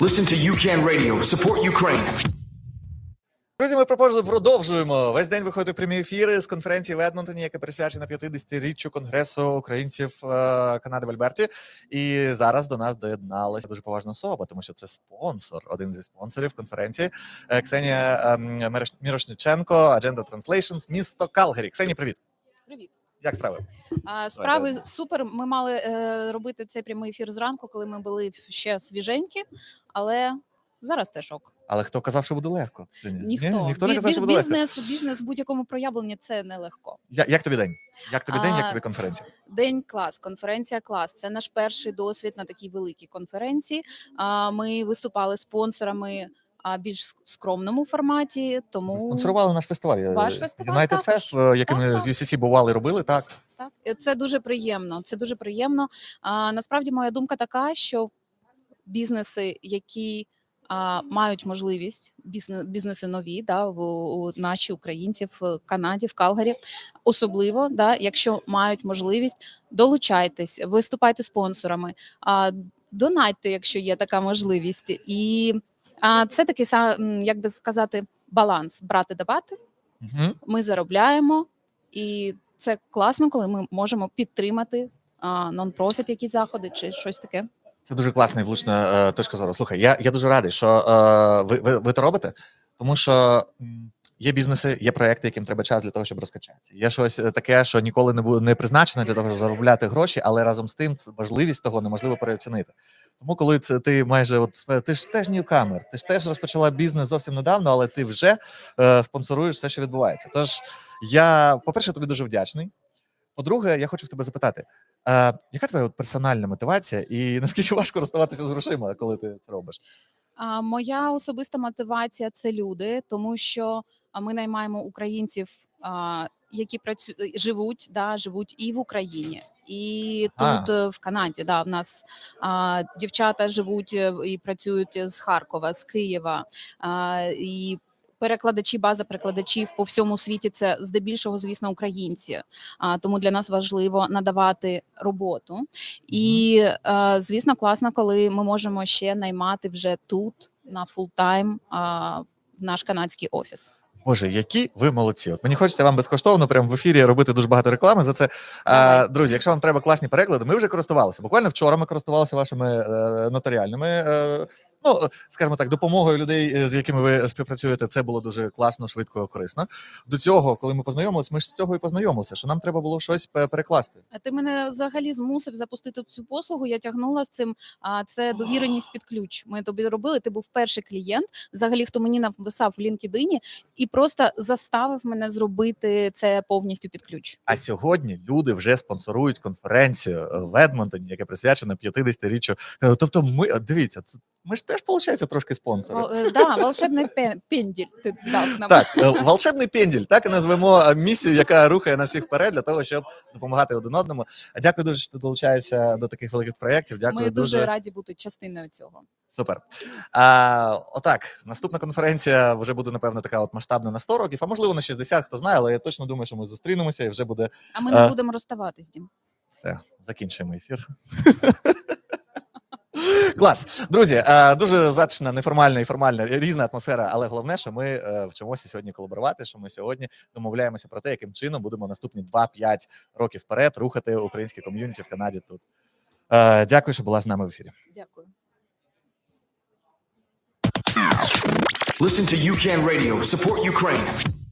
Listen to UCAN Radio. Support Ukraine. Друзі, ми пропозу- продовжуємо. Весь день виходять прямі ефіри з конференції в Едмонтоні, яка присвячена 50-річчю Конгресу українців е, Канади в Альберті. І зараз до нас доєдналася дуже поважна особа, тому що це спонсор, один зі спонсорів конференції е, Ксенія ем, Мірошниченко, Agenda Translations, місто Калгарі. Ксенія, привіт. Привіт. Як справи? А, Справи супер. Ми мали е, робити цей прямий ефір зранку, коли ми були ще свіженькі, але зараз теж ок. Але хто казав, що буде легко? Ніхто, Ні, ніхто не казав, що буде легко. бізнес, бізнес в будь-якому проявленні це нелегко. Я- Як тобі день? Як тобі день, як тобі конференція? День клас, конференція клас. Це наш перший досвід на такій великій конференції. А, Ми виступали спонсорами а, більш скромному форматі, тому Спонсорували наш фестиваль. е, Ваш фестиваль United також. Fest, е, який ми з UCC бували, робили, так. Так, це дуже приємно. Це дуже приємно. А, насправді, моя думка така, що бізнеси, які а, мають можливість, бізнес, бізнеси нові, да, в у наші українці в Канаді, в Калгарі, особливо, да, якщо мають можливість, долучайтесь, виступайте спонсорами, а, донайте, якщо є така можливість. І а, це такий са- м, як би сказати, баланс брати давати Угу. ми заробляємо, і це класно, коли ми можемо підтримати нон-профіт, якісь заходи чи щось таке. Це дуже класна і влучна е, точка зору. Слухай, я, я дуже радий, що е, ви, ви, ви то робите, тому що є бізнеси, є проекти, яким треба час для того, щоб розкачатися. Є щось е, таке, що ніколи не було не призначено для того, щоб заробляти гроші, але разом з тим важливість того неможливо переоцінити. Тому, коли це ти майже от ти ж теж ньюкамер, ти ж теж розпочала бізнес зовсім недавно, але ти вже е, спонсоруєш все, що відбувається. Тож я, по-перше, тобі дуже вдячний. По-друге, я хочу в тебе запитати, е, яка твоя от персональна мотивація, і наскільки важко розставатися з грошима, коли ти це робиш? А, моя особиста мотивація це люди, тому що ми наймаємо українців, а, які працюють живуть, да, живуть і в Україні. І тут е, в Канаді, да, в нас а, дівчата живуть і працюють з Харкова, з Києва. А, і перекладачі, база перекладачів по всьому світі це здебільшого, звісно, українці. А, тому для нас важливо надавати роботу. І звісно, класно, коли ми можемо ще наймати вже тут на фултайм в наш канадський офіс. Боже, які ви молодці! От мені хочеться вам безкоштовно прямо в ефірі робити дуже багато реклами за це. А, друзі, якщо вам треба класні переклади, ми вже користувалися. Буквально вчора ми користувалися вашими е, нотаріальними. Е, Ну, скажімо так, допомогою людей, е, з якими ви співпрацюєте, це було дуже класно, швидко, корисно. До цього, коли ми познайомилися, ми ж з цього і познайомилися, що нам треба було щось перекласти. А ти мене взагалі змусив запустити цю послугу. Я тягнула з цим. А це довіреність під ключ. Ми тобі робили. Ти був перший клієнт, взагалі, хто мені написав в LinkedIn і просто заставив мене зробити це повністю під ключ. А сьогодні люди вже спонсорують конференцію е, в Едмонтоні, яка присвячена 50-річчю. Е, Тобто, ми дивіться, ми ж теж виходить трошки спонсори. Вол- е, да, волшебний пен- пенділь ти дав нам. Так, е, волшебний пенділь, так і назвемо е, місію, яка рухає нас всіх вперед для того, щоб допомагати один одному. А Дякую дуже, що ти долучаєшся до таких великих проєктів. Дякую Ми дуже раді бути частиною цього. супер. А, отак, наступна конференція вже буде напевно така от масштабна на 100 років, а можливо на 60, хто знає, але я точно думаю, що ми зустрінемося і вже буде А ми Е, не будемо розставатись, Дім. все. Закінчуємо ефір. Клас, друзі, е, дуже затишна, неформальна і формальна різна атмосфера, але головне, що ми е, вчимося сьогодні колаборувати. Що ми сьогодні домовляємося про те, яким чином будемо наступні 2-5 років вперед рухати українське ком'юніті в Канаді тут. Е, Дякую, що була з нами в ефірі. Дякую. Listen to UCAN Radio. Support Ukraine.